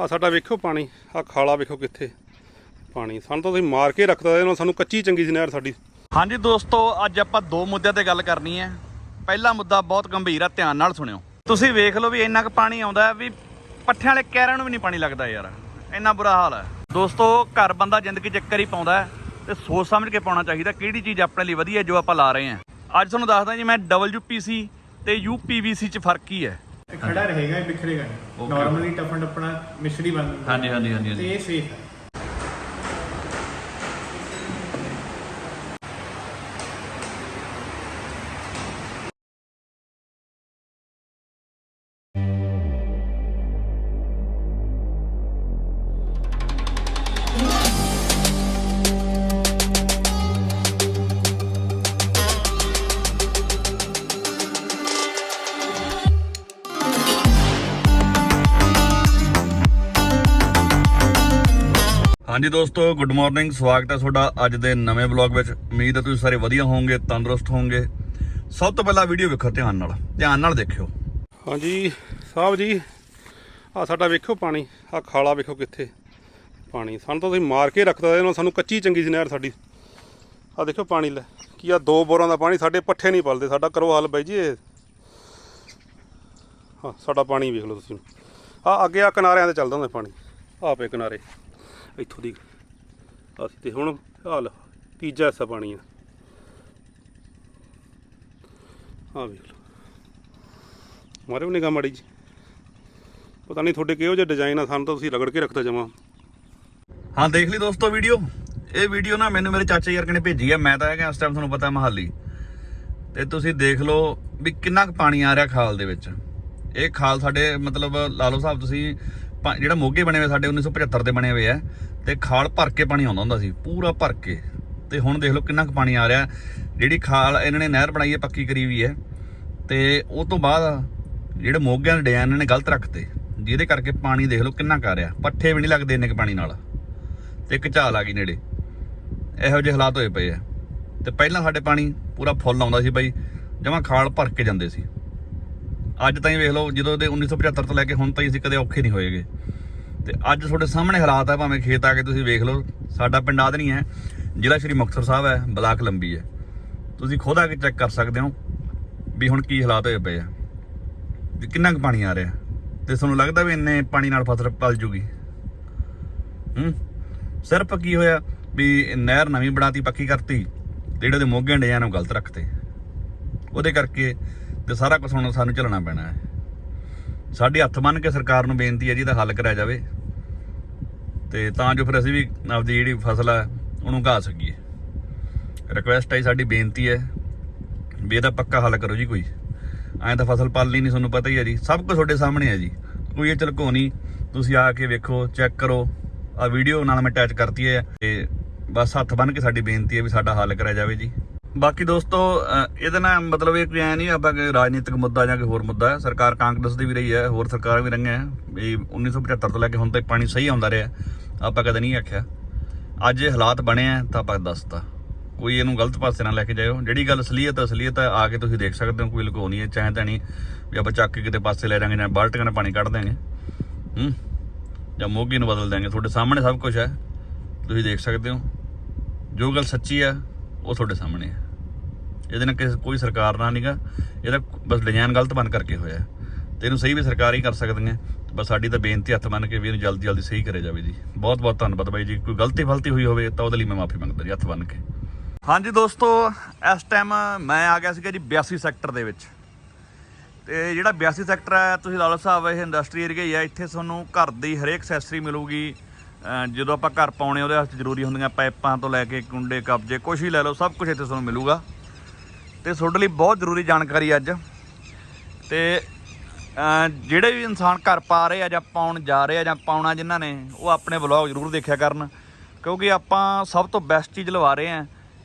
ਆ ਸਾਡਾ ਵੇਖੋ ਪਾਣੀ ਆ ਖਾਲਾ ਵੇਖੋ ਕਿੱਥੇ ਪਾਣੀ। ਸਾਨੂੰ ਤਾਂ ਤੁਸੀਂ ਮਾਰ ਕੇ ਰੱਖਦਾ ਇਹਨਾਂ ਸਾਨੂੰ ਕੱਚੀ ਚੰਗੀ ਸੀ ਨਹਿਰ ਸਾਡੀ। ਹਾਂਜੀ ਦੋਸਤੋ, ਅੱਜ ਆਪਾਂ ਦੋ ਮੁੱਦਿਆਂ ਤੇ ਗੱਲ ਕਰਨੀ ਹੈ। ਪਹਿਲਾ ਮੁੱਦਾ ਬਹੁਤ ਗੰਭੀਰ ਆ, ਧਿਆਨ ਨਾਲ ਸੁਣਿਓ। ਤੁਸੀਂ ਵੇਖ ਲਓ ਵੀ ਇੰਨਾ ਕੁ ਪਾਣੀ ਆਉਂਦਾ ਹੈ ਵੀ ਪੱਠਿਆਂ ਵਾਲੇ ਕਹਿਰਾਂ ਨੂੰ ਵੀ ਨਹੀਂ ਪਾਣੀ ਲੱਗਦਾ ਯਾਰ। ਇੰਨਾ ਬੁਰਾ ਹਾਲ ਹੈ। ਦੋਸਤੋ, ਘਰ ਬੰਦਾ ਜ਼ਿੰਦਗੀ ਚੱਕਰ ਹੀ ਪਾਉਂਦਾ ਹੈ ਤੇ ਸੋਚ ਸਮਝ ਕੇ ਪਾਉਣਾ ਚਾਹੀਦਾ ਕਿਹੜੀ ਚੀਜ਼ ਆਪਣੇ ਲਈ ਵਧੀਆ ਜੋ ਆਪਾਂ ਲਾ ਰਹੇ ਹਾਂ। ਅੱਜ ਤੁਹਾਨੂੰ ਦੱਸਦਾ ਜੀ, ਮੈਂ WPC ਤੇ UPVC 'ਚ ਫ਼ਰਕ ਕੀ ਹੈ। ਖੜਾ ਰਹੇਗਾ ਇਹ ਬਿਖਰੇਗਾ ਨਹੀਂ। ਨਾਰਮਲੀ ਟਫਨ ਟੱਪਣਾ ਮਿਸ਼ਰੀ ਬਣ ਜਾਂਦਾ ਹਾਂਜੀ, ਹਾਂਜੀ, ਹਾਂਜੀ, ਤੇ ਇਹ ਸੇਫ ਹੈ। ਹਾਂਜੀ ਦੋਸਤੋ ਗੁੱਡ ਮਾਰਨਿੰਗ ਸਵਾਗਤ ਹੈ ਤੁਹਾਡਾ ਅੱਜ ਦੇ ਨਵੇਂ ਵਲੌਗ ਵਿੱਚ। ਉਮੀਦ ਹੈ ਤੁਸੀਂ ਸਾਰੇ ਵਧੀਆ ਹੋਵੋਗੇ, ਤੰਦਰੁਸਤ ਹੋਵੋਗੇ। ਸਭ ਤੋਂ ਪਹਿਲਾਂ ਵੀਡੀਓ ਵੇਖੋ ਧਿਆਨ ਨਾਲ ਧਿਆਨ ਨਾਲ ਦੇਖਿਓ। ਹਾਂਜੀ, ਸਾਹਿਬ ਜੀ ਆ ਸਾਡਾ ਵੇਖੋ ਪਾਣੀ ਆ ਖਾਲਾ ਵੇਖੋ ਕਿੱਥੇ ਪਾਣੀ। ਸਾਨੂੰ ਤਾਂ ਤੁਸੀਂ ਮਾਰ ਕੇ ਰੱਖਦਾ ਇਹਨਾਂ ਸਾਨੂੰ ਕੱਚੀ ਚੰਗੀ ਸੀ ਨਹਿਰ ਸਾਡੀ। ਆ ਦੇਖੋ ਪਾਣੀ ਲੈ, ਕੀ ਆ ਦੋ ਬੋਰਾਂ ਦਾ ਪਾਣੀ ਸਾਡੇ ਪੱਠੇ ਨਹੀਂ ਪਲਦੇ ਸਾਡਾ ਕਰੋ ਹਾਲ ਬਾਈ ਜੀ ਇਹ। ਹਾਂ, ਸਾਡਾ ਪਾਣੀ ਵੇਖ ਲਓ ਤੁਸੀਂ। ਆ ਅੱਗੇ ਆ ਕਿਨਾਰਿਆਂ ਤੇ ਚੱਲਦਾ ਹੁੰਦਾ ਪਾਣੀ ਆ ਪਏ ਕਿਨਾਰੇ। ਇੱਥੋਂ ਦੀ। ਅਸੀਂ ਤੇ ਹੁਣ ਹਾਲ ਤੀਜਾ ਹਿੱਸਾ ਪਾਣੀ ਆ। ਆ ਵੇਖ ਲਓ। ਮਾਰੇ ਵੀ ਨਿਗਾਹ ਮਾੜੀ ਜੀ ਪਤਾ ਨਹੀਂ ਤੁਹਾਡੇ ਕਿਹੋ ਜਿਹੇ ਡਿਜ਼ਾਈਨ ਆ, ਸਾਨੂੰ ਤਾਂ ਤੁਸੀਂ ਰਗੜ ਕੇ ਰੱਖਦਾ ਜਮਾ। ਹਾਂ, ਦੇਖ ਲਈ ਦੋਸਤੋ ਵੀਡੀਓ। ਇਹ ਵੀਡੀਓ ਨਾ ਮੈਨੂੰ ਮੇਰੇ ਚਾਚਾ ਯਾਰ ਨੇ ਭੇਜੀ ਹੈ ਮੈਂ ਤਾਂ ਹੈਗਾ ਇਸ ਟਾਈਮ ਤੁਹਾਨੂੰ ਪਤਾ ਮਹਾਲੀ। ਤੇ ਤੁਸੀਂ ਦੇਖ ਲਓ ਵੀ ਕਿੰਨਾ ਕੁ ਪਾਣੀ ਆ ਰਿਹਾ ਖਾਲ ਦੇ ਵਿੱਚ। ਇਹ ਖਾਲ ਸਾਡੇ ਮਤਲਬ ਲਾ ਲਓ ਸਾਹਿਬ ਤੁਸੀਂ ਜਿਹੜਾ ਮੋਗੇ ਬਣੇ ਹੋਏ ਸਾਡੇ 1975 ਦੇ ਬਣੇ ਹੋਏ ਆ, ਤੇ ਖਾਲ ਭਰ ਕੇ ਪਾਣੀ ਆਉਂਦਾ ਹੁੰਦਾ ਸੀ, ਪੂਰਾ ਭਰ ਕੇ। ਤੇ ਹੁਣ ਦੇਖ ਲਓ ਕਿੰਨਾ ਕੁ ਪਾਣੀ ਆ ਰਿਹਾ। ਜਿਹੜੀ ਖਾਲ ਇਹਨਾਂ ਨੇ ਨਹਿਰ ਬਣਾਈ ਹੈ, ਪੱਕੀ ਕਰੀ ਵੀ ਹੈ। ਤੇ ਉਹ ਤੋਂ ਬਾਅਦ ਜਿਹੜੇ ਮੋਗਿਆਂ ਦੇ ਡਿਜ਼ਾਈਨ ਇਹਨਾਂ ਨੇ ਗਲਤ ਰੱਖਤੇ। ਜਿਹਦੇ ਕਰਕੇ ਪਾਣੀ ਦੇਖ ਲਓ ਕਿੰਨਾ ਕਰ ਰਿਹਾ। ਪੱਠੇ ਵੀ ਨਹੀਂ ਲੱਗਦੇ ਇੰਨੇ ਕੁ ਪਾਣੀ ਨਾਲ। ਤੇ ਇੱਕ ਝਾਲ ਆ ਗਈ ਨੇੜੇ। ਇਹੋ ਜਿਹੇ ਹਾਲਾਤ ਹੋਏ ਪਏ ਆ। ਤੇ ਪਹਿਲਾਂ ਸਾਡੇ ਪਾਣੀ ਪੂਰਾ ਫੁੱਲ ਆਉਂਦਾ ਸੀ ਬਾਈ, ਜਮਾਂ ਖਾਲ ਭਰ ਕੇ ਜਾਂਦੇ ਸੀ। ਅੱਜ ਤਾਈਂ ਵੇਖ ਲਓ, ਜਦੋਂ ਦੇ 1975 ਤੋਂ ਲੈ ਕੇ ਹੁਣ ਤਾਈਂ ਅਸੀਂ ਕਦੇ ਔਖੇ ਨਹੀਂ ਹੋਏਗੇ। ਤੇ ਅੱਜ ਤੁਹਾਡੇ ਸਾਹਮਣੇ ਹਾਲਾਤ ਆ, ਭਾਵੇਂ ਖੇਤ ਆ ਕੇ ਤੁਸੀਂ ਵੇਖ ਲਓ, ਸਾਡਾ ਪਿੰਡ ਆਦ ਨਹੀਂ ਹੈ, ਜ਼ਿਲ੍ਹਾ ਸ਼੍ਰੀ ਮੁਕਤਸਰ ਸਾਹਿਬ ਹੈ, ਬਲਾਕ ਲੰਬੀ ਹੈ। ਤੁਸੀਂ ਖੁਦ ਆ ਕੇ ਚੈੱਕ ਕਰ ਸਕਦੇ ਹੋ ਵੀ ਹੁਣ ਕੀ ਹਾਲਾਤ ਹੋਏ ਪਏ ਆ। ਵੀ ਕਿੰਨਾ ਕੁ ਪਾਣੀ ਆ ਰਿਹਾ। ਤੇ ਤੁਹਾਨੂੰ ਲੱਗਦਾ ਵੀ ਇੰਨੇ ਪਾਣੀ ਨਾਲ ਫਸਲ ਪਲ ਜੂਗੀ? ਹੂੰ? ਸਿਰਫ ਕੀ ਹੋਇਆ ਵੀ ਨਹਿਰ ਨਵੀਂ ਬਣਾਤੀ, ਪੱਕੀ ਕਰਤੀ, ਤੇ ਜਿਹੜੇ ਦੇ ਮੋਗੇ ਡਿਜ਼ਾਈਨ ਉਹ ਗਲਤ ਰੱਖਤੇ। ਉਹਦੇ ਕਰਕੇ ਤੇ ਸਾਰਾ ਕੁਝ ਹੁਣ ਸਾਨੂੰ ਝੱਲਣਾ ਪੈਣਾ ਹੈ। ਸਾਡੀ ਹੱਥ ਬੰਨ ਕੇ ਸਰਕਾਰ ਨੂੰ ਬੇਨਤੀ ਹੈ ਜੀ ਇਹਦਾ ਹੱਲ ਕਰਿਆ ਜਾਵੇ ਤੇ ਤਾਂ ਜੋ ਫਿਰ ਅਸੀਂ ਵੀ ਆਪਦੀ ਜਿਹੜੀ ਫਸਲ ਹੈ ਉਹਨੂੰ ਘਾ ਸਕੀਏ। ਰਿਕੁਐਸਟ ਹੈ ਸਾਡੀ ਬੇਨਤੀ ਹੈ ਵੀ ਇਹਦਾ ਪੱਕਾ ਹੱਲ ਕਰੋ ਜੀ ਕੋਈ। ਐਂ ਤਾਂ ਫਸਲ ਪਾਲਣੀ ਨਹੀਂ ਤੁਹਾਨੂੰ ਪਤਾ ਹੀ ਹੈ ਜੀ। ਸਭ ਕੁਝ ਤੁਹਾਡੇ ਸਾਹਮਣੇ ਹੈ ਜੀ। ਕੋਈ ਇਹ ਝਲਕੋ ਨਹੀਂ। ਤੁਸੀਂ ਆ ਕੇ ਵੇਖੋ ਚੈੱਕ ਕਰੋ। ਆ ਵੀਡੀਓ ਨਾਲ ਮੈਂ ਅਟੈਚ ਕਰਤੀ ਹੈ ਤੇ ਬਸ ਹੱਥ ਬੰਨ ਕੇ ਸਾਡੀ ਬੇਨਤੀ ਹੈ ਵੀ ਸਾਡਾ ਹੱਲ ਕਰਿਆ ਜਾਵੇ ਜੀ। ਬਾਕੀ ਦੋਸਤੋ ਇਹਦੇ ਨਾਲ ਮਤਲਬ ਇਹ ਕੋਈ ਐ ਨਹੀਂ ਆਪਾਂ ਕਿ ਰਾਜਨੀਤਿਕ ਮੁੱਦਾ ਜਾਂ ਕੋਈ ਹੋਰ ਮੁੱਦਾ ਹੈ। ਸਰਕਾਰ ਕਾਂਗਰਸ ਦੀ ਵੀ ਰਹੀ ਹੈ, ਹੋਰ ਸਰਕਾਰਾਂ ਵੀ ਰਹੀਆਂ ਹੈ। ਵੀ 1975 ਤੋਂ ਲੈ ਕੇ ਹੁਣ ਤੱਕ ਪਾਣੀ ਸਹੀ ਆਉਂਦਾ ਰਿਹਾ ਆਪਾਂ ਕਦੇ ਨਹੀਂ ਆਖਿਆ। ਅੱਜ ਇਹ ਹਾਲਾਤ ਬਣੇ ਆ ਤਾਂ ਆਪਾਂ ਦੱਸਤਾ ਕੋਈ ਇਹਨੂੰ ਗਲਤ ਪਾਸੇ ਨਾ ਲੈ ਕੇ ਜਾਇਓ। ਜਿਹੜੀ ਗੱਲ ਅਸਲੀਅਤ ਹੈ ਅਸਲੀਅਤ ਹੈ, ਆ ਕੇ ਤੁਸੀਂ ਦੇਖ ਸਕਦੇ ਹੋ, ਕੋਈ ਲੁਕੋ ਨਹੀਂ ਹੈ, ਚਾਹੇ ਤਾਂ ਨਹੀਂ ਵੀ ਆਪਾਂ ਚੱਕ ਕੇ ਕਿਤੇ ਪਾਸੇ ਲੈ ਜਾਾਂਗੇ ਜਾਂ ਬਾਲਟੀਆਂ ਨਾਲ ਪਾਣੀ ਕੱਢ ਦਿਆਂਗੇ। ਹੂੰ? ਜਾਂ ਮੋਗੀ ਨੂੰ ਬਦਲ ਦਿਆਂਗੇ। ਤੁਹਾਡੇ ਸਾਹਮਣੇ ਸਭ ਕੁਝ ਹੈ। ਤੁਸੀਂ ਦੇਖ ਸਕਦੇ ਹੋ। ਜੋ ਗੱਲ ਸੱਚੀ ਹੈ ਉਹ ਤੁਹਾਡੇ ਸਾਹਮਣੇ ਹੈ ਇਹਦੇ ਨਾਲ ਕਿਸੇ ਕੋਈ ਸਰਕਾਰ ਨਾਲ ਨਹੀਂਗਾ ਇਹਦਾ ਬਸ ਡਿਜ਼ਾਈਨ ਗਲਤ ਬਣ ਕਰਕੇ ਹੋਇਆ। ਹੈ। ਤੇ ਇਹਨੂੰ ਸਹੀ ਵੀ ਸਰਕਾਰ ਹੀ ਕਰ ਸਕਦੀਆਂ। ਬਸ ਸਾਡੀ ਤਾਂ ਬੇਨਤੀ ਹੱਥ ਮੰਨ ਕੇ ਵੀ ਇਹਨੂੰ ਜਲਦੀ ਜਲਦੀ ਸਹੀ ਕਰੇ ਜਾਵੇ ਜੀ। ਬਹੁਤ ਬਹੁਤ ਧੰਨਵਾਦ ਬਾਈ ਜੀ। ਕੋਈ ਗਲਤੀ ਫਲਤੀ ਹੋਈ ਹੋਵੇ ਤਾਂ ਉਹਦੇ ਲਈ ਮੈਂ ਮਾਫੀ ਮੰਗਦਾ ਜੀ, ਹੱਥ ਬੰਨ ਕੇ। ਹਾਂਜੀ ਦੋਸਤੋ, ਇਸ ਟਾਈਮ ਮੈਂ ਆ ਗਿਆ ਸੀਗਾ ਜੀ 82 ਸੈਕਟਰ ਦੇ ਵਿੱਚ। ਤੇ ਜਿਹੜਾ 82 ਸੈਕਟਰ ਹੈ, ਤੁਸੀਂ ਲਾ ਸਾਹਿਬ, ਇਹ ਇੰਡਸਟਰੀ ਏਰੀਆ ਹੀ ਹੈ। ਇੱਥੇ ਤੁਹਾਨੂੰ ਘਰ ਦੀ ਹਰੇਕ ਐਕਸੈਸਰੀ ਮਿਲੂਗੀ। ਜਦੋਂ ਆਪਾਂ ਘਰ ਪਾਉਣੇ, ਉਹਦੇ ਵਾਸਤੇ ਜ਼ਰੂਰੀ ਹੁੰਦੀਆਂ ਪਾਈਪਾਂ ਤੋਂ ਲੈ ਕੇ ਕੁੰਡੇ, ਕਬਜੇ ਕੁਝ ਵੀ ਲੈ ਲਓ, ਸਭ ਕੁਝ ਇੱਥੇ ਤੁਹਾਨੂੰ ਮਿਲੂਗਾ। ਤੇ ਤੁਹਾਡੇ ਲਈ ਬਹੁਤ ਜ਼ਰੂਰੀ ਜਾਣਕਾਰੀ ਅੱਜ। ਤੇ ਜਿਹੜੇ ਵੀ ਇਨਸਾਨ ਘਰ ਪਾ ਰਹੇ ਆ ਜਾਂ ਪਾਉਣ ਜਾ ਰਹੇ ਆ ਜਾਂ ਪਾਉਣਾ ਜਿਨ੍ਹਾਂ ਨੇ, ਉਹ ਆਪਣੇ ਵਲੌਗ ਜ਼ਰੂਰ ਦੇਖਿਆ ਕਰਨ। ਕਿਉਂਕਿ ਆਪਾਂ ਸਭ ਤੋਂ ਬੈਸਟ ਚੀਜ਼ ਲਵਾ ਰਹੇ ਆ,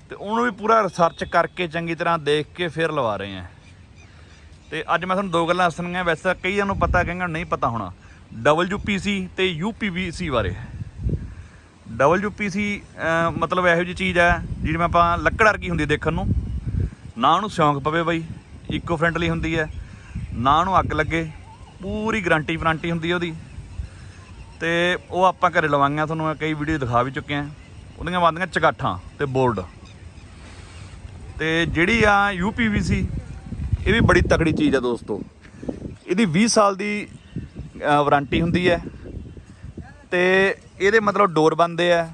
ਤੇ ਉਹਨੂੰ ਵੀ ਪੂਰਾ ਰਿਸਰਚ ਕਰਕੇ ਚੰਗੀ ਤਰ੍ਹਾਂ ਦੇਖ ਕੇ ਫਿਰ ਲਵਾ ਰਹੇ ਆ। ਤੇ ਅੱਜ ਮੈਂ ਤੁਹਾਨੂੰ ਦੋ ਗੱਲਾਂ ਦੱਸਣੀਆਂ, ਵੈਸੇ ਤਾਂ ਕਈਆਂ ਨੂੰ ਪਤਾ, ਕਈਆਂ ਨੂੰ ਨਹੀਂ ਪਤਾ ਹੋਣਾ। WPC ਤੇ UPVC ਬਾਰੇ। WPC ਅਹ, ਮਤਲਬ ਇਹੋ ਜਿਹੀ ਚੀਜ਼ ਹੈ ਜਿਹੜੀ ਮੈਂ ਆਪਾਂ ਲੱਕੜ ਵਰਗੀ ਹੁੰਦੀ ਦੇਖਣ ਨੂੰ। ਨਾ ਉਹਨੂੰ ਸ਼ੌਂਕ ਪਵੇ ਬਾਈ ਇਕੋ ਫ੍ਰੈਂਡਲੀ ਹੁੰਦੀ ਹੈ ਨਾ ਉਹਨੂੰ ਅੱਗ ਲੱਗੇ ਪੂਰੀ ਗਰੰਟੀ ਵਾਰੰਟੀ ਹੁੰਦੀ ਹੈ ਉਹਦੀ। ਤੇ ਉਹ ਆਪਾਂ ਘਰੇ ਲਵਾਈਆਂ ਤੁਹਾਨੂੰ ਮੈਂ ਕਈ ਵੀਡੀਓ ਦਿਖਾ ਵੀ ਚੁੱਕੇ ਆ ਉਹਦੀਆਂ ਬਣਦੀਆਂ ਚਗਾਠਾਂ ਤੇ ਬੋਰਡ ਤੇ ਜਿਹੜੀ ਆ UPVC ਇਹ ਵੀ ਬੜੀ ਤਕੜੀ ਚੀਜ਼ ਆ ਦੋਸਤੋ। ਇਹਦੀ 20 ਸਾਲ ਦੀ ਵਾਰੰਟੀ ਹੁੰਦੀ ਹੈ। ਤੇ ਇਹਦੇ ਮਤਲਬ ਡੋਰ ਬੰਦੇ ਆ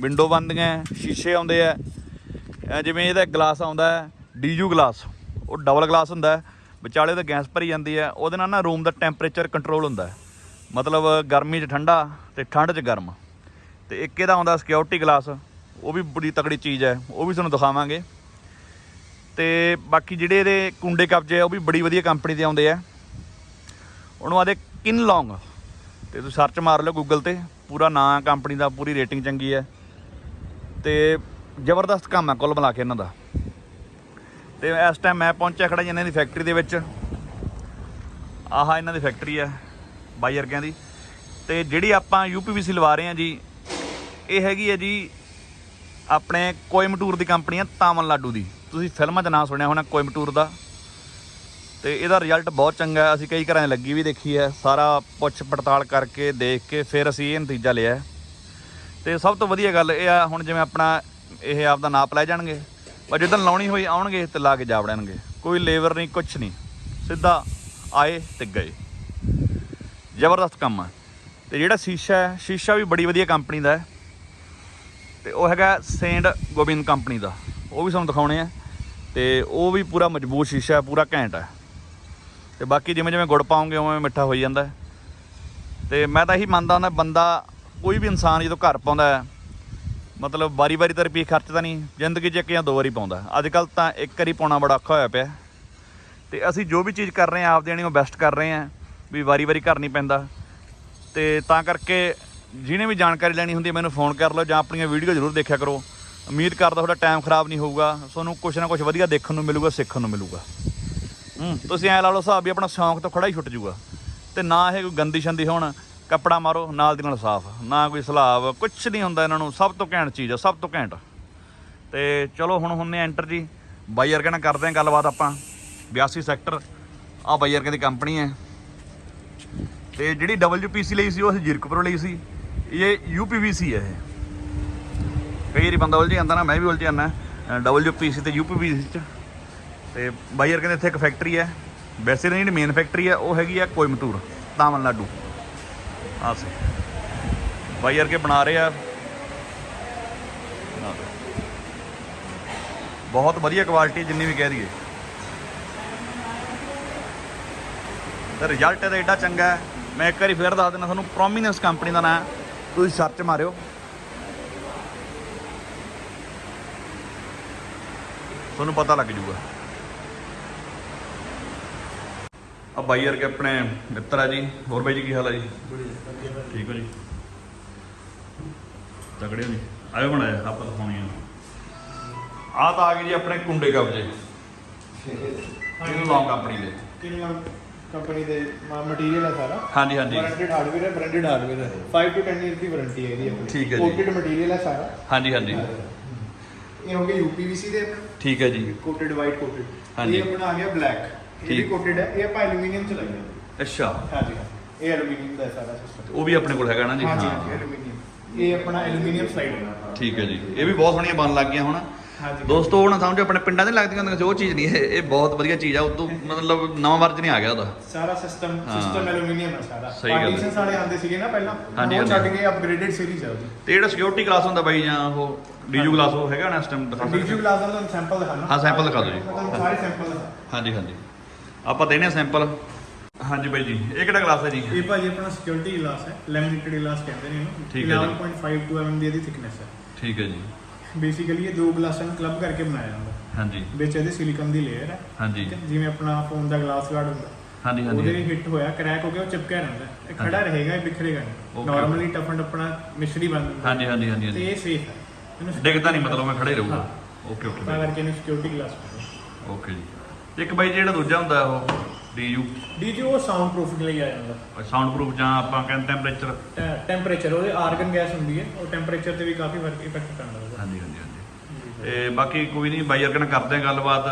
ਵਿੰਡੋ ਬੰਦੀਆਂ ਸ਼ੀਸ਼ੇ ਆਉਂਦੇ ਆ। ਜਿਵੇਂ ਇਹਦਾ ਗਲਾਸ ਆਉਂਦਾ ਹੈ, ਡੀਯੂ ਗਲਾਸ, ਉਹ ਡਬਲ ਗਲਾਸ ਹੁੰਦਾ ਵਿਚਾਲੇ ਉਹਦੇ ਗੈਸ ਭਰੀ ਜਾਂਦੀ ਹੈ, ਉਹਦੇ ਨਾਲ ਨਾ ਰੂਮ ਦਾ ਟੈਂਪਰੇਚਰ ਕੰਟਰੋਲ ਹੁੰਦਾ ਮਤਲਬ ਗਰਮੀ 'ਚ ਠੰਡਾ ਤੇ ਠੰਡ 'ਚ ਗਰਮ। ਤੇ ਇੱਕ ਇਹਦਾ ਆਉਂਦਾ ਸਿਕਿਉਰਿਟੀ ਗਲਾਸ ਉਹ ਵੀ ਬੜੀ ਤਕੜੀ ਚੀਜ਼ ਹੈ, ਉਹ ਵੀ ਤੁਹਾਨੂੰ ਦਿਖਾਵਾਂਗੇ। ਤੇ ਬਾਕੀ ਜਿਹੜੇ ਇਹਦੇ ਕੁੰਡੇ ਕਬਜੇ ਆ, ਉਹ ਵੀ ਬੜੀ ਵਧੀਆ ਕੰਪਨੀ ਦੇ ਆਉਂਦੇ ਆ। ਉਹਨੂੰ ਆਦੇ ਕਿਨ ਲੌਂਗ। ਤੇ ਤੁਸੀਂ ਸਰਚ ਮਾਰ ਲਓ ਗੂਗਲ ਤੇ। ਪੂਰਾ ਨਾਂ ਕੰਪਨੀ ਦਾ, ਪੂਰੀ ਰੇਟਿੰਗ ਚੰਗੀ ਹੈ ਤੇ ਜ਼ਬਰਦਸਤ ਕੰਮ ਹੈ ਕੁੱਲ ਮਿਲਾ ਕੇ ਇਹਨਾਂ ਦਾ। ਤੇ ਇਸ ਟਾਈਮ ਮੈਂ ਪਹੁੰਚਿਆ ਖੜਾ ਜੀ ਇਹਨਾਂ ਦੀ ਫੈਕਟਰੀ ਦੇ ਵਿੱਚ। ਆਹ ਇਹਨਾਂ ਦੀ ਫੈਕਟਰੀ ਹੈ ਬਾਈ ਅਰਗਿਆਂ ਦੀ। ਤੇ ਜਿਹੜੀ ਆਪਾਂ ਯੂਪੀਵੀਸੀ ਲਵਾ ਰਹੇ ਹਾਂ ਜੀ, ਇਹ ਹੈਗੀ ਹੈ ਜੀ ਆਪਣੇ ਕੋਇਮਟੂਰ ਦੀ ਕੰਪਨੀ ਹੈ ਤਾਮਿਲਨਾਡੂ ਦੀ। ਤੁਸੀਂ ਫਿਲਮਾਂ 'ਚ ਨਾਂ ਸੁਣਿਆ ਹੋਣਾ ਕੋਇਮਟੂਰ ਦਾ। ਤੇ ਇਹਦਾ ਰਿਜ਼ਲਟ ਬਹੁਤ ਚੰਗਾ ਹੈ। ਅਸੀਂ ਕਈ ਘਰਾਂ 'ਚ ਲੱਗੀ ਵੀ ਦੇਖੀ ਹੈ। ਸਾਰਾ ਪੁੱਛ ਪੜਤਾਲ ਕਰਕੇ ਦੇਖ ਕੇ ਫਿਰ ਅਸੀਂ ਇਹ ਨਤੀਜਾ ਲਿਆ ਹੈ। ਤੇ ਸਭ ਤੋਂ ਵਧੀਆ ਗੱਲ ਇਹ ਆ, ਹੁਣ ਜਿਵੇਂ ਆਪਣਾ ਇਹ ਆਪ ਦਾ ਨਾਪ ਲੈ ਜਾਣਗੇ। ਪਰ ਜਦੋਂ ਲਾਉਣੀ ਹੋਈ ਆਉਣਗੇ ਤੇ ਲਾ ਕੇ ਜਾ ਵੜਨਗੇ। ਕੋਈ ਲੇਬਰ ਨਹੀਂ, ਕੁਛ ਨਹੀਂ। ਸਿੱਧਾ ਆਏ ਤੇ ਗਏ। ਜ਼ਬਰਦਸਤ ਕੰਮ ਆ ਤੇ ਜਿਹੜਾ ਸ਼ੀਸ਼ਾ ਹੈ, ਸ਼ੀਸ਼ਾ ਵੀ ਬੜੀ ਵਧੀਆ ਕੰਪਨੀ ਦਾ ਹੈ। ਤੇ ਉਹ ਹੈਗਾ ਸੇਂਡ ਗੋਬਿੰਦ ਕੰਪਨੀ ਦਾ। ਉਹ ਵੀ ਤੁਹਾਨੂੰ ਦਿਖਾਉਣੇ ਆ। ਤੇ ਉਹ ਵੀ ਪੂਰਾ ਮਜ਼ਬੂਤ ਸ਼ੀਸ਼ਾ ਹੈ, ਪੂਰਾ ਘੈਂਟ ਹੈ। ਤੇ ਬਾਕੀ ਜਿਵੇਂ ਜਿਵੇਂ ਗੁੜ ਪਾਉਂਗੇ ਉਵੇਂ ਮਿੱਠਾ ਹੋਈ ਜਾਂਦਾ ਹੈ। ਤੇ ਮੈਂ ਤਾਂ ਇਹੀ ਮੰਨਦਾ ਹੁੰਦਾ, ਬੰਦਾ ਕੋਈ ਵੀ ਇਨਸਾਨ ਜਦੋਂ ਘਰ ਪਾਉਂਦਾ ਮਤਲਬ ਵਾਰੀ-ਵਾਰੀ ਤਾਂ ਰੁਪਏ ਖਰਚਦਾ ਨਹੀਂ, ਜ਼ਿੰਦਗੀ 'ਚ ਇੱਕ ਜਾਂ ਦੋ ਵਾਰੀ ਪਾਉਂਦਾ। ਅੱਜ ਕੱਲ ਤਾਂ ਇੱਕ ਵਾਰੀ ਪਾਉਣਾ ਬੜਾ ਔਖਾ ਹੋਇਆ ਪਿਆ। ਤੇ ਅਸੀਂ ਜੋ ਵੀ ਚੀਜ਼ ਕਰ ਰਹੇ ਹਾਂ ਆਪਦੇ ਉਹ ਬੈਸਟ ਕਰ ਰਹੇ ਹਾਂ, ਵੀ ਵਾਰੀ-ਵਾਰੀ ਘਰ ਨਹੀਂ ਪੈਂਦਾ। ਤੇ ਤਾਂ ਕਰਕੇ ਜਿਹਨੇ ਵੀ ਜਾਣਕਾਰੀ ਲੈਣੀ ਹੁੰਦੀ ਮੈਨੂੰ ਫੋਨ ਕਰ ਲਓ ਜਾਂ ਆਪਣੀਆਂ ਵੀਡੀਓ ਜ਼ਰੂਰ ਦੇਖਿਆ ਕਰੋ। ਉਮੀਦ ਕਰਦਾ ਤੁਹਾਡਾ ਟਾਈਮ ਖਰਾਬ ਨਹੀਂ ਹੋਊਗਾ, ਤੁਹਾਨੂੰ ਕੁਝ ਨਾ ਕੁਝ ਵਧੀਆ ਦੇਖਣ ਨੂੰ ਮਿਲੂਗਾ, ਸਿੱਖਣ ਨੂੰ ਮਿਲੂਗਾ। ਤੁਸੀਂ ਐ ਲਾ ਲਓ ਹਿਸਾਬ ਵੀ ਆਪਣਾ ਸ਼ੌਂਕ ਤੋਂ ਖੜਾ ਹੀ ਛੁੱਟ ਜੂਗਾ। ਤੇ ਨਾ ਇਹ ਕੋਈ ਗੰਦੀ ਸ਼ੰਦੀ ਹੋਣ, ਕੱਪੜਾ ਮਾਰੋ, ਨਾਲ ਦੀ ਨਾਲ ਸਾਫ਼। ਨਾ ਕੋਈ ਸਲਾਬ ਕੁਝ ਨਹੀਂ ਹੁੰਦਾ ਇਹਨਾਂ ਨੂੰ, ਸਭ ਤੋਂ ਘੈਂਟ ਚੀਜ਼ ਆ, ਸਭ ਤੋਂ ਘੈਂਟ। ਤੇ ਚਲੋ, ਹੁਣ ਹੁੰਨੇ ਐਂਟਰ ਜੀ। ਬਾਈ ਵਰਗੇ ਨਾਲ ਕਰਦੇ ਆਂ ਗੱਲਬਾਤ ਆਪਾਂ। 82 ਸੈਕਟਰ। ਆ ਬਾਈ ਵਰਗੇ ਦੀ ਕੰਪਨੀ ਹੈ। ਤੇ ਜਿਹੜੀ WPC ਲਈ ਸੀ, ਉਹ ਅਸੀਂ ਜੀਰਕਪੁਰ ਲਈ ਸੀ। ਇਹ UPVC ਹੈ ਇਹ। ਕਈ ਵਾਰੀ ਬੰਦਾ ਉਲਝ ਜਾਂਦਾ ਨਾ, ਮੈਂ ਵੀ ਉਲਝ ਜਾਂਦਾ। WPC ਤੇ UPVC ਚ। ਤੇ ਬਾਈ ਵਰਗੇ ਦੇ ਇੱਥੇ ਇੱਕ ਫੈਕਟਰੀ ਹੈ। ਵੈਸੇ ਤਾਂ ਜਿਹੜੀ ਮੇਨ ਫੈਕਟਰੀ ਹੈ, ਉਹ ਹੈਗੀ ਆ ਕੋਇਮਤੂਰ ਤਾਮਿਲਨਾਡੂ। ਆਹ ਸੇ ਬਾਈ ਵਰਗੇ ਬਣਾ ਰਹੇ ਆ? ਬਹੁਤ ਵਧੀਆ ਕੁਆਲਿਟੀ ਜਿੰਨੀ ਵੀ ਕਹਿ ਦਈਏ। ਤੇ ਰਿਜ਼ਲਟ ਇਹਦਾ ਏਡਾ ਚੰਗਾ ਹੈ। ਮੈਂ ਇੱਕ ਵਾਰੀ ਫੇਰ ਦੱਸ ਦਿੰਦਾ ਤੁਹਾਨੂੰ ਪ੍ਰੋਮੀਨੈਂਸ ਕੰਪਨੀ ਦਾ ਨਾਮ ਤੁਸੀਂ ਸਰਚ ਮਾਰਿਓ। ਤੁਹਾਨੂੰ ਪਤਾ ਲੱਗ ਜੂਗਾ। ਆ ਬਾਈ ਵਰਗੇ ਆਪਣੇ ਮਿੱਤਰ ਆ ਜੀ। ਹੋਰ ਬਾਈ ਜੀ ਕੀ ਹਾਲ ਹੈ ਜੀ? ਠੀਕ ਹੋ ਜੀ? ਤਗੜੇ ਹੋ ਜੀ। ਆਇਓ ਬਣਾਇਆ ਆਪਾਂ ਦਿਖਾਉਣੀ ਆ। ਆ ਤਾਂ ਆ ਗਏ ਜੀ ਆਪਣੇ ਕੁੰਡੇ ਕਬਜੇ। ਇਹਨੂੰ ਲੌਂਗ ਕੰਪਨੀ ਦੇ। ਕਿੰਨਾ ਕੰਪਨੀ ਦੇ? ਮਟੀਰੀਅਲ ਹੈ ਸਾਰਾ। ਹਾਂਜੀ ਹਾਂਜੀ। ਬ੍ਰਾਂਡਡ ਹਾਰਡਵੇਅਰ ਹੈ ਬ੍ਰਾਂਡਡ ਹਾਰਡਵੇਅਰ ਹੈ 5 ਟੂ 10 ਇਅਰ ਦੀ ਵਾਰੰਟੀ ਹੈ ਇਹਦੀ ਆਪਣੀ। ਠੀਕ ਹੈ ਜੀ। ਕੋਟਡ ਮਟੀਰੀਅਲ ਹੈ ਸਾਰਾ। ਹਾਂਜੀ ਹਾਂਜੀ। ਇਹ ਹੋ ਗਿਆ UPVC ਦੇ। ਠੀਕ ਹੈ ਜੀ। Coated white coated. ਇਹ ਆਪਣਾ ਆ ਗਿਆ ਬਲੈਕ ਇਹ ਵੀ ਠੀਕ। ਕੋਟਡ ਹੈ ਇਹ ਆਪਾਂ ਐਲੂਮੀਨੀਅਮ ਚ ਲਾਇਆ ਅੱਛਾ। ਹਾਂਜੀ ਹਾਂ। ਇਹ ਐਲੂਮੀਨੀਅਮ ਦਾ ਹੈ ਸਾਰਾ ਸਿਸਟਮ ਉਹ ਵੀ ਆਪਣੇ ਕੋਲ ਹੈਗਾ ਨਾ ਜੀ? ਹਾਂਜੀ ਹਾਂਜੀ ਐਲੂਮੀਨੀਅਮ ਇਹ ਆਪਣਾ ਐਲੂਮੀਨੀਅਮ ਸਾਈਡ ਹੈ। ਠੀਕ ਹੈ ਜੀ। ਇਹ ਵੀ ਬਹੁਤ ਸੋਹਣੀਆਂ ਬਣ ਲੱਗ ਗਈਆਂ ਹੁਣ। ਹਾਂਜੀ। ਦੋਸਤੋ ਨਾ ਸਮਝੋ ਆਪਣੇ ਪਿੰਡਾਂ ਦੇ ਲੱਗਦੀਆਂ ਹੁੰਦੀਆਂ ਸੀ ਉਹ ਚੀਜ਼ ਨਹੀਂ ਇਹ ਇਹ ਬਹੁਤ ਵਧੀਆ ਚੀਜ਼ ਆ ਉਦੋਂ ਮਤਲਬ ਨਵਾਂ ਵਰਜਨ ਆ ਗਿਆ ਉਹਦਾ। ਸਾਰਾ ਸਿਸਟਮ ਹਾਂ। ਸਿਸਟਮ ਐਲੂਮੀਨੀਅਮ ਹੈ ਸਾਰਾ। ਸਹੀ ਗੱਲ ਹੈ। ਪਾਰਟੀਸ਼ਨਸ ਵਾਲੇ ਆਉਂਦੇ ਸੀਗੇ ਨਾ ਪਹਿਲਾਂ ਹਾਂਜੀ, ਉਹ ਹਾਂਜੀ। ਛੱਡ ਕੇ ਅਪਗ੍ਰੇਡਡ ਸੀਰੀਜ਼ ਹੈ ਉਹਦੀ ਤੇ ਜਿਹੜਾ ਸਿਕਿਉਰਿਟੀ ਗਲਾਸ ਹੁੰਦਾ ਬਾਈ ਜਾਂ ਉਹ ਡੀਯੂ ਗਲਾਸ ਉਹ ਹੈਗਾ ਨਾ ਇਸ ਟਾਈਮ ਦਿਖਾ ਡੀਜੂ ਸਕਦੇ ਗਲਾਸ ਦਾ ਤੁਹਾਨੂੰ ਸੈਂਪਲ ਦਿਖਾਣਾ ਹਾਂ, sample ਦਿਖਾ ਦਿਓ ਜੀ। ਤੁਹਾਨੂੰ ਸਾਰੇ ਸੈਂਪਲ ਹਾਂਜੀ ਹਾਂਜੀ। ਆਪਾਂ ਦੇਣੇ ਸੈਂਪਲ ਹਾਂਜੀ ਬਾਈ ਜੀ ਇਹ ਕਿਹੜਾ ਗਲਾਸ ਹੈ ਜੀ? ਇਹ ਭਾਜੀ ਆਪਣਾ ਸਿਕਿਉਰਿਟੀ ਗਲਾਸ ਹੈ ਲੈਮੀਨੇਟਡ ਗਲਾਸ ਕਹਿੰਦੇ ਨੇ ਠੀਕ ਇਹਨੂੰ ਹੈ ਜੀ। 11.52 mm ਦੀ ਇਹਦੀ ਥਿਕਨੈਸ ਹੈ। ਠੀਕ ਹੈ ਜੀ। ਬੇਸਿਕਲੀ ਇਹ ਦੋ ਗਲਾਸਾਂ ਨੂੰ ਕਲੱਬ ਕਰਕੇ ਬਣਾਇਆ ਜਾਂਦਾ ਹਾਂਜੀ। ਵਿੱਚ ਇਹਦੇ ਸਿਲੀਕਨ ਦੀ ਲੇਅਰ ਹੈ। ਹਾਂਜੀ। ਠੀਕ ਹੈ? ਜਿਵੇਂ ਆਪਣਾ ਫੋਨ ਦਾ ਗਲਾਸ ਗਾਰਡ ਹੁੰਦਾ ਹਾਂਜੀ ਉਹਦੇ ਹਾਂਜੀ ਹਿੱਟ ਹੋਇਆ ਕ੍ਰੈਕ ਹੋ ਗਿਆ ਉਹ ਚਿਪਕਿਆ ਰਹਿੰਦਾ ਹੈ। ਇਹ ਖੜਾ ਰਹੇਗਾ ਇਹ ਬਿਖਰੇਗਾ ਨਹੀਂ। Okay. ਨਾਰਮਲੀ ਟਫ ਐਂਡ ਆਪਣਾ ਮਿਸ਼ਰੀ ਬਣ ਜਾਂਦਾ ਹਾਂਜੀ ਹਾਂਜੀ ਹਾਂਜੀ ਤੇ ਹਾਂਜੀ ਇਹ ਸੇਫ ਹੈ। ਇਹਨੂੰ ਡਿੱਗਦਾ ਨਹੀਂ ਮਤਲਬ ਮੈਂ ਖੜੇ ਰਹੂਗਾ। ਓਕੇ ਓਕੇ ਤਾਂ ਬਾਈ। ਕਰਕੇ ਇਹਨੂੰ ਸਿਕਿਉਰਿਟੀ ਗਲਾਸ ਕਹਿੰਦੇ ਓਕੇ ਜੀ। ਇੱਕ ਬਾਈ ਜਿਹੜਾ ਦੂਜਾ ਹੁੰਦਾ ਉਹ ਡੀਯੂ। ਡੀਜੀ ਉਹ ਸਾਊਂਡ ਪ੍ਰੂਫਿੰਗ ਲਈ ਆ ਜਾਂਦਾ। ਸਾਊਂਡ ਪ੍ਰੂਫ ਜਾਂ ਆਪਾਂ ਕਹਿੰਦੇ ਟੈਂਪਰੇਚਰ ਟੈਂਪਰੇਚਰ ਉਹਦੇ ਆਰਗਨ ਗੈਸ ਹੁੰਦੀ ਹੈ ਉਹ ਟੈਂਪਰੇਚਰ ਤੇ ਵੀ ਕਾਫੀ ਫ਼ਰਕ ਇਫੈਕਟ ਪੈਂਦਾ ਉਹਦਾ। ਹਾਂਜੀ ਹਾਂਜੀ ਹਾਂਜੀ। ਤੇ ਬਾਕੀ ਕੋਈ ਨਹੀਂ ਬਾਈ ਅਰਗਨ ਕਰਦੇ ਆ ਗੱਲਬਾਤ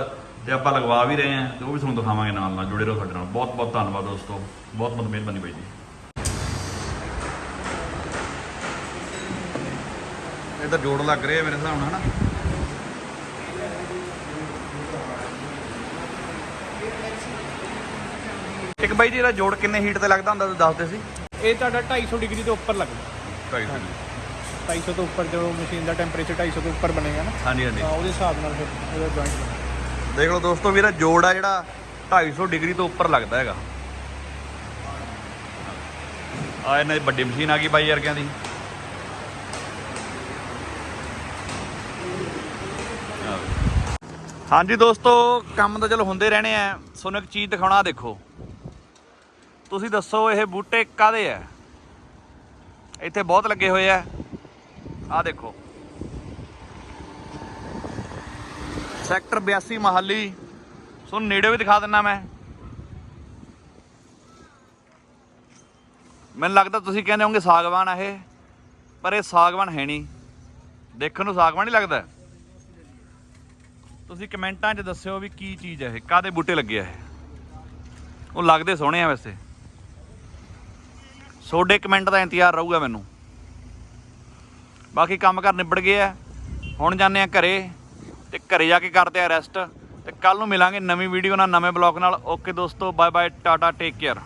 ਤੇ ਆਪਾਂ ਲਗਵਾ ਵੀ ਰਹੇ ਹਾਂ ਤੇ ਉਹ ਵੀ ਤੁਹਾਨੂੰ ਦਿਖਾਵਾਂਗੇ ਨਾਲ ਨਾਲ ਜੁੜੇ ਰਹੋ ਸਾਡੇ ਨਾਲ। ਬਹੁਤ ਬਹੁਤ ਧੰਨਵਾਦ ਦੋਸਤੋ ਬਹੁਤ ਬਹੁਤ ਮਿਹਰਬਾਨੀ ਬਾਈ ਜੀ। ਇਹ ਤਾਂ ਜੋੜ ਲੱਗ ਰਿਹਾ ਮੇਰੇ ਹਿਸਾਬ ਨਾਲ ਹਨਾ? ਇੱਕ ਬਾਈ ਜੀ ਇਹਦਾ ਜੋੜ ਕਿੰਨੇ ਹੀਟ ਤੇ ਲੱਗਦਾ ਹੁੰਦਾ ਤੁਸੀਂ ਦੱਸਦੇ ਸੀ। ਇਹ ਤੁਹਾਡਾ 250 ਡਿਗਰੀ ਤੋਂ ਉੱਪਰ ਲੱਗਦਾ। 250 ਤੋਂ ਉੱਪਰ ਜਦੋਂ ਮਸ਼ੀਨ ਦਾ ਟੈਂਪਰੇਚਰ 250 ਤੋਂ ਉੱਪਰ ਬਣੇਗਾ ਨਾ ਹਾਂਜੀ ਹਾਂਜੀ। ਤਾਂ ਉਹਦੇ ਹਿਸਾਬ ਨਾਲ ਫਿਰ ਇਹਦਾ ਜੁਆਇੰਟ ਬਣੇਗਾ। ਦੇਖ ਲਓ ਦੋਸਤੋ ਵੀ ਇਹਦਾ ਜੋੜ ਆ ਜਿਹੜਾ 250 ਡਿਗਰੀ ਤੋਂ ਉੱਪਰ ਲੱਗਦਾ ਹੈਗਾ। ਆ ਇਹਨਾਂ ਦੀ ਵੱਡੀ ਮਸ਼ੀਨ ਆ ਗਈ ਬਾਈ ਵਰਗਿਆਂ ਦੀ। ਹਾਂਜੀ ਦੋਸਤੋ ਕੰਮ ਤਾਂ ਚਲੋ ਹੁੰਦੇ ਰਹਿਣੇ ਆ। ਤੁਹਾਨੂੰ ਇੱਕ ਚੀਜ਼ ਦਿਖਾਉਣਾ ਆਹ ਦੇਖੋ। ਤੁਸੀਂ ਦੱਸੋ ਇਹ ਬੂਟੇ ਕਾਦੇ ਆ? ਇੱਥੇ ਬਹੁਤ ਲੱਗੇ ਹੋਏ ਆ। ਆਹ ਦੇਖੋ। ਸੈਕਟਰ 82 ਮਹੱਲੀ। ਤੁਹਾਨੂੰ ਨੇੜੇ ਵੀ ਦਿਖਾ ਦਿੰਨਾ ਮੈਂ। ਮੈਨੂੰ ਲੱਗਦਾ ਤੁਸੀਂ ਕਹਿੰਦੇ ਹੋਗੇ ਸਾਗਵਾਨ ਆ ਇਹ, ਪਰ ਇਹ ਸਾਗਵਾਨ ਹੈ ਨਹੀਂ। ਦੇਖਣ ਨੂੰ ਸਾਗਵਾਨ ਹੀ ਲੱਗਦਾ। ਤੁਸੀਂ ਕਮੈਂਟਾਂ 'ਚ ਦੱਸਿਓ ਵੀ ਕੀ ਚੀਜ਼ ਹੈ ਇਹ ਕਾਦੇ ਬੂਟੇ ਲੱਗੇ ਆ ਇਹ? ਉਹ ਲੱਗਦੇ ਸੋਹਣੇ ਆ ਵੈਸੇ। ਤੁਹਾਡੇ ਕਮੈਂਟ ਦਾ ਇੰਤਜ਼ਾਰ ਰਹੂਗਾ ਮੈਨੂੰ। ਬਾਕੀ ਕੰਮ ਕਰ ਨਿਬੜ ਗਏ ਆ। ਹੁਣ ਜਾਂਦੇ ਆ ਘਰੇ ਤੇ ਘਰੇ ਜਾ ਕੇ ਕਰਦੇ ਆ ਰੈਸਟ ਤੇ ਕੱਲ ਨੂੰ ਮਿਲਾਂਗੇ ਨਵੀਂ ਵੀਡੀਓ ਨਾਲ, ਨਵੇਂ ਬਲੌਗ ਨਾਲ। ਓਕੇ ਦੋਸਤੋ bye bye tata take care